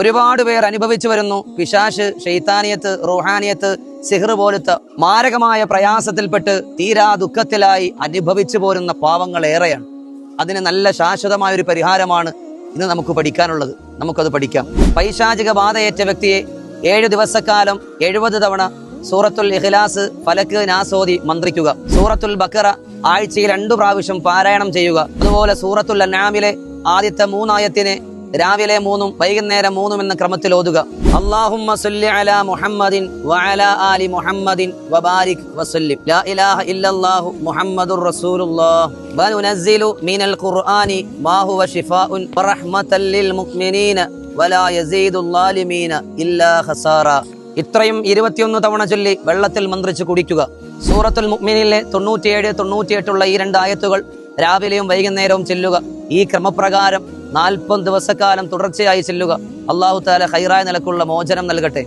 ഒരുപാട് പേർ അനുഭവിച്ചു വരുന്നു പിശാഷ് ഷെയ്ത്താനിയത്ത് റൂഹാനിയത്ത് സിഹർ പോലത്തെ മാരകമായ പ്രയാസത്തിൽപ്പെട്ട് തീരാ ദുഃഖത്തിലായി അനുഭവിച്ചു പോരുന്ന പാവങ്ങൾ ഏറെയാണ്. അതിന് നല്ല ശാശ്വതമായ ഒരു പരിഹാരമാണ് ഇന്ന് നമുക്ക് പഠിക്കാനുള്ളത്. നമുക്കത് പഠിക്കാം. പൈശാചിക ബാധയേറ്റ വ്യക്തിയെ ഏഴു ദിവസക്കാലം എഴുപത് തവണ സൂറത്തുൽ ഇഖ്ലാസ് ഫലക്ക് നാസോദി മന്ത്രിക്കുക. സൂറത്തുൽ ബക്കറ ആഴ്ചയിൽ രണ്ടു പ്രാവശ്യം പാരായണം ചെയ്യുക. അതുപോലെ സൂറത്തുൽ അനാമിലെ ആദ്യത്തെ മൂന്നായത്തിനെ രാവിലെ മൂന്നും വൈകുന്നേരം മൂന്നും എന്ന ക്രമത്തിൽ ഓതുക. അല്ലാഹുമ്മ സല്ലി അലാ മുഹമ്മദിൻ വഅലാ ആലി മുഹമ്മദിൻ വബാരിക് ലാ ഇലാഹ ഇല്ലല്ലാഹു മുഹമ്മദുർ മിനൽ ഖുർആനി മാ ഹുവ ശിഫാഉൻ മുഅ്മിനീന വലാ യസീദുൽ ളാലിമീന ഇല്ലാ ഖസാറ. ഇത്രയും ഇരുപത്തിയൊന്ന് തവണ ചൊല്ലി വെള്ളത്തിൽ മന്ത്രിച്ച് കുടിക്കുക. സൂറത്തുൽ മുക്മിനിലെ തൊണ്ണൂറ്റിയേഴ് തൊണ്ണൂറ്റിയെട്ടുള്ള ഈ രണ്ട് ആയത്തുകൾ രാവിലെയും വൈകുന്നേരവും ചെല്ലുക. ഈ ക്രമപ്രകാരം നാൽപ്പത് ദിവസക്കാലം തുടർച്ചയായി ചെല്ലുക. അള്ളാഹു താല ഹൈറായ നിലക്കുള്ള മോചനം നൽകട്ടെ.